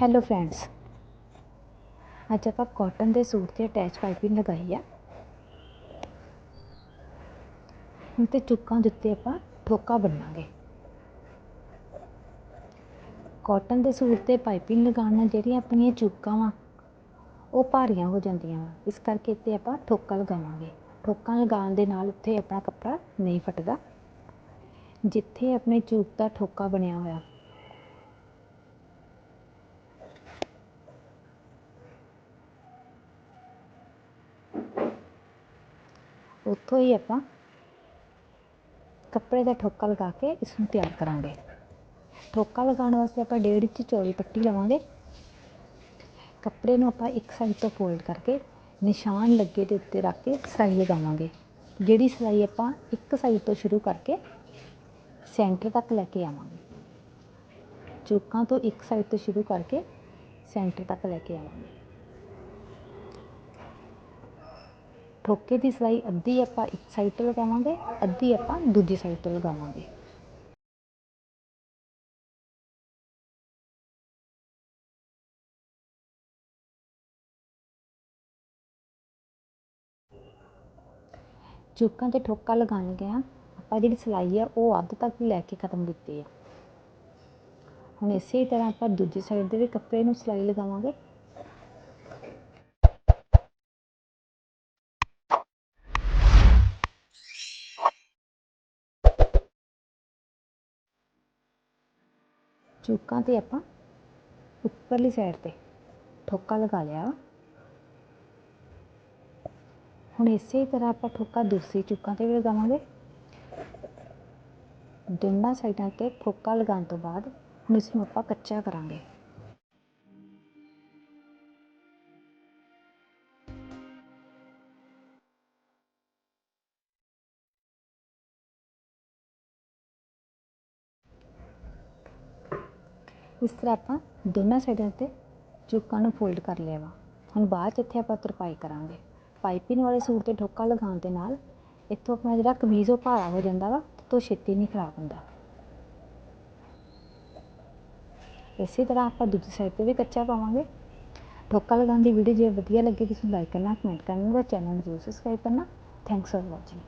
Hello friends ਅੱਜ ਆਪਾਂ cotton ਦੇ ਸੂਟ 'ਤੇ ਅਟੈਚ ਪਾਈਪਿੰਗ ਲਗਾਈ ਆ। ਹੁਣ ਤੇ ਚੁੱਕਾਂ ਦੇ ਉੱਤੇ ਆਪਾਂ ਠੋਕਾ ਬੰਨਾਂਗੇ। ਕਾਟਨ ਦੇ ਸੂਟ 'ਤੇ ਪਾਈਪਿੰਗ ਲਗਾਉਣ ਨਾਲ ਜਿਹੜੀਆਂ ਆਪਣੀਆਂ ਚੁੱਕਾਂ ਵਾ ਉਹ ਭਾਰੀਆਂ ਹੋ ਜਾਂਦੀਆਂ ਵਾ। ਇਸ ਕਰਕੇ ਇੱਥੇ ਆਪਾਂ ਠੋਕਾ ਲਗਾਵਾਂਗੇ। ਠੋਕਾ ਲਗਾਉਣ ਦੇ ਨਾਲ ਉੱਥੇ ਆਪਣਾ ਕੱਪੜਾ ਨਹੀਂ ਫਟਦਾ। ਜਿੱਥੇ ਆਪਣੇ ਚੂਕ ਦਾ ਠੋਕਾ ਬਣਿਆ ਹੋਇਆ। ਉੱਥੋਂ ਹੀ ਆਪਾਂ ਕੱਪੜੇ ਦਾ ਠੋਕਾ ਲਗਾ ਕੇ ਇਸ ਨੂੰ ਤਿਆਰ ਕਰਾਂਗੇ। ਠੋਕਾ ਲਗਾਉਣ ਵਾਸਤੇ ਆਪਾਂ ਡੇਢ ਇੰਚ ਚੌੜੀ ਪੱਟੀ ਲਵਾਂਗੇ। ਕੱਪੜੇ ਨੂੰ ਆਪਾਂ ਇੱਕ ਸਾਈਡ ਤੋਂ ਫੋਲਡ ਕਰਕੇ ਨਿਸ਼ਾਨ ਲੱਗੇ ਦੇ ਉੱਤੇ ਰੱਖ ਕੇ ਸਿਲਾਈ ਲਗਾਵਾਂਗੇ। ਜਿਹੜੀ ਸਿਲਾਈ ਆਪਾਂ ਇੱਕ ਸਾਈਡ ਤੋਂ ਸ਼ੁਰੂ ਕਰਕੇ ਸੈਂਟਰ ਤੱਕ ਲੈ ਕੇ ਆਵਾਂਗੇ। ਚੁੱਕਾਂ ਤੋਂ ਇੱਕ ਸਾਈਡ ਤੋਂ ਸ਼ੁਰੂ ਕਰਕੇ ਸੈਂਟਰ ਤੱਕ ਲੈ ਕੇ ਆਵਾਂਗੇ। ਠੋਕੇ ਦੀ ਸਿਲਾਈ ਅੱਧੀ ਆਪਾਂ ਇੱਕ ਸਾਈਡ ਤੋਂ ਲਗਾਵਾਂਗੇ, ਅੱਧੀ ਆਪਾਂ ਦੂਜੀ ਸਾਈਡ ਤੋਂ ਲਗਾਵਾਂਗੇ। ਚੁੱਕਾਂ ਤੇ ਠੋਕਾ ਲਗਾਉਣ ਗਿਆ ਆਪਾਂ ਜਿਹੜੀ ਸਿਲਾਈ ਆ, ਉਹ ਅੱਧ ਤੱਕ ਲੈ ਕੇ ਖਤਮ ਕੀਤੀ ਹੈ ਹੁਣ ਇਸੇ ਤਰ੍ਹਾਂ ਆਪਾਂ ਦੂਜੀ ਸਾਈਡ ਦੇ ਵੀ ਕੱਪੜੇ ਨੂੰ ਸਿਲਾਈ ਲਗਾਵਾਂਗੇ। ਚੁੱਕਾਂ ਤੇ ਆਪਾਂ ਉੱਪਰਲੀ ਸਾਈਡ ਤੇ ਠੋਕਾ ਲਗਾ ਲਿਆ। ਹੁਣ ਇਸੇ ਤਰ੍ਹਾਂ ਆਪਾਂ ਠੋਕਾ ਦੂਸਰੀ ਚੁੱਕਾਂ ਤੇ ਵੀ ਲਗਾਵਾਂਗੇ। ਦੋਨਾਂ ਸਾਈਡਾਂ ਤੇ ਠੋਕਾ ਲਗਾਉਣ ਤੋਂ ਬਾਅਦ ਹੁਣ ਇਸ ਨੂੰ ਆਪਾਂ ਕੱਚਾ ਕਰਾਂਗੇ। ਇਸ ਤਰ੍ਹਾਂ ਆਪਾਂ ਦੋਨਾਂ ਸਾਈਡਾਂ ਤੇ ਚੁੱਕਾਂ ਨੂੰ ਫੋਲਡ ਕਰ ਲਿਆ ਵਾ। ਹੁਣ ਬਾਅਦ 'ਚ ਇੱਥੇ ਆਪਾਂ ਤਰਪਾਈ ਕਰਾਂਗੇ। ਪਾਈਪਿੰਗ ਵਾਲੇ ਸੂਟ ਤੇ ਠੋਕਾ ਲਗਾਉਣ ਦੇ ਨਾਲ ਇੱਥੋਂ ਆਪਣਾ ਜਿਹੜਾ ਕਮੀਜ਼ ਉਹ ਭਾਰਾ ਹੋ ਜਾਂਦਾ ਵਾ, ਤੋਂ ਛੇਤੀ ਨਹੀਂ ਖਰਾਬ ਹੁੰਦਾ। ਇਸੇ ਤਰ੍ਹਾਂ ਆਪਾਂ ਦੂਜੀ ਸਾਈਡ ਤੇ ਵੀ ਕੱਚਾ ਪਾਵਾਂਗੇ। ਠੋਕਾ ਲਗਾਉਣ ਦੀ ਵੀਡੀਓ ਜੇ ਵਧੀਆ ਲੱਗੇ, ਤੁਸੀਂ ਲਾਈਕ ਕਰਨਾ ਕਮੈਂਟ ਕਰਨਾ, ਤੇ ਚੈਨਲ ਨੂੰ ਜ਼ਰੂਰ ਸਬਸਕ੍ਰਾਈਬ ਕਰਨਾ। Thanks for watching